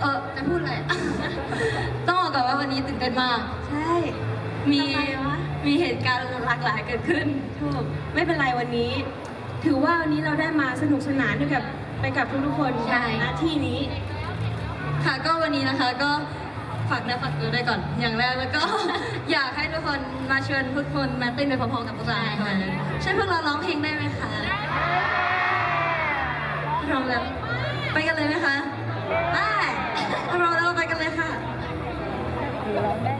เออจะพูดอะไร ต้องบอกก่อนว่าวันนี้ตื่นเต้นมาก ใช่มีมีเหตุการณ์หลากหลายเกิดขึ้น ถูกไม่เป็นไรวันนี้ ถือว่าวันนี้เราได้มาสนุกสนานด้วยกับไปกับทุกๆคนใช่ หน้าที่นี้ ค่ะก็วันนี้นะคะก็ฝากเนะฝากตัวด้วยก่อน อย่างแรกแล้วก็ อยากให้ทุกคนมาเชิญทุกคนมาเต้นไปพร้อมๆกับพวกเราในวันนี้ช่วยพวกเราร้องเพลงได้ไหมคะพร้อมแล้ว ไปกันเลยไหมคะไป Yeah.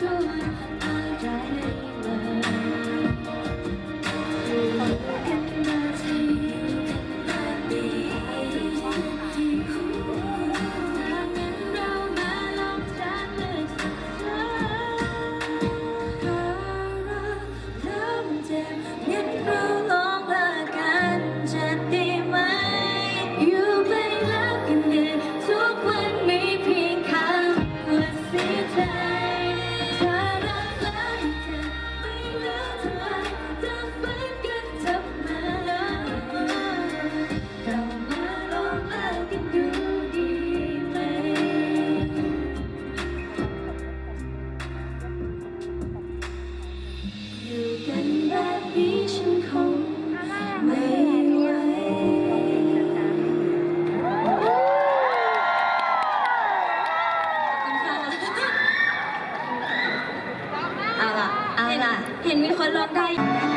Thank you. นมีคนร้องได้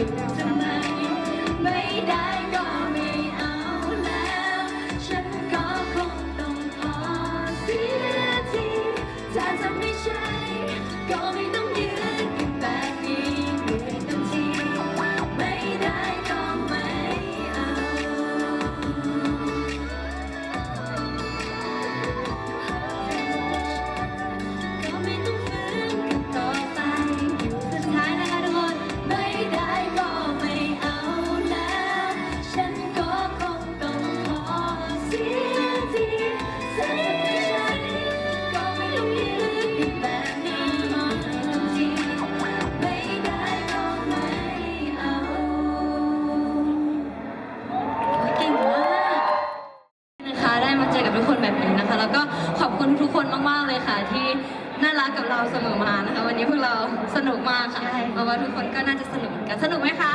อยู่ะเพราะว่าทุกคนก็น่าจะสนุกเหมือนกัน สนุกไหมคะ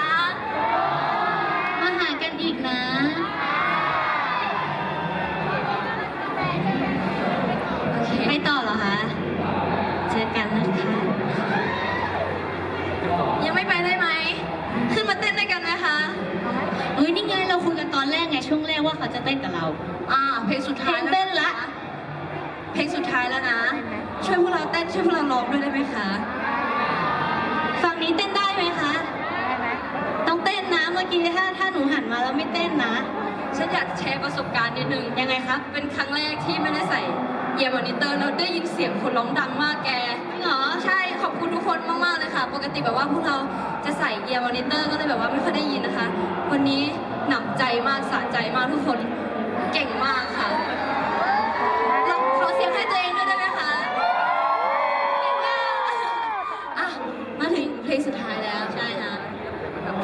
มาหากันอีกนะ โอเค ไปต่อเหรอคะ เจอกันนะคะ ยังไม่ไปได้ไหม ขึ้นมาเต้นด้วยกันไหมคะ เฮ้ย นี่ไงเราคุยกันตอนแรกไง ช่วงแรกว่าเขาจะเต้นกับเรา อ่า เพลงสุดท้ายเพลงเต้นละ เพลงสุดท้ายแล้วนะ ช่วยพวกเราเต้นช่วยพวกเราร้องด้วยได้ไหมคะฝั่ง นี้เต้นได้ไหมคะ ต้องเต้นนะเมื่อกี้ถ้าถ้าหนูหันมาแล้วไม่เต้นนะ ฉันอยากแชร์ประสบการณ์นิดนึง ยังไงครับเป็นครั้งแรกที่ไม่ได้ใส่เอียร์มอนิเตอร์แล้วได้ยินเสียงคนร้องดังมากแกจริงเหรอ ใช่ ขอบคุณทุกคนมากๆเลยค่ะ ปกติแบบว่าพวกเราจะใส่เอียร์มอนิเตอร์ก็เลยแบบว่าไม่ค่อยได้ยินนะคะ วันนี้หนำใจมากสะใจมากทุกคน เก่งมากค่ะเราขอเสียงให้ตัวเองด้วยได้ไหมคะเก่งมากอะมาถึงเพลง สุดท้ายแล้วใช่ค่ะ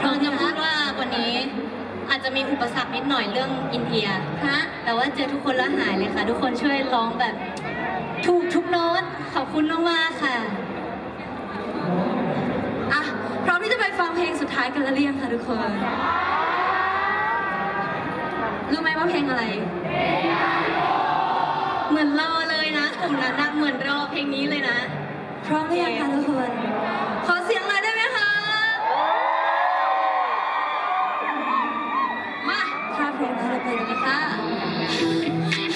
เราจะพูดว่าวันนี้อาจจะมีอุปสรรคนิดหน่อยเรื่องอินเดียฮะแต่ว่าเจอทุกคนแล้วหายเลยค่ะ ทุกคนช่วยร้องแบบถูกทุกโน้ตขอบคุณมากๆค่ะอะพร้อมที่จะไปฟังเพลงสุดท้ายกันแล้วหรือยังคะทุกคนรู้ไหมว่าเพลงอะไร เหมือนรอเลยนะกลุ่มนั้นนะเหมือนรอเพลงนี้เลยนะ พร้อมหรือยังคะทุกคน ขอเสียงหน่อย Thank you.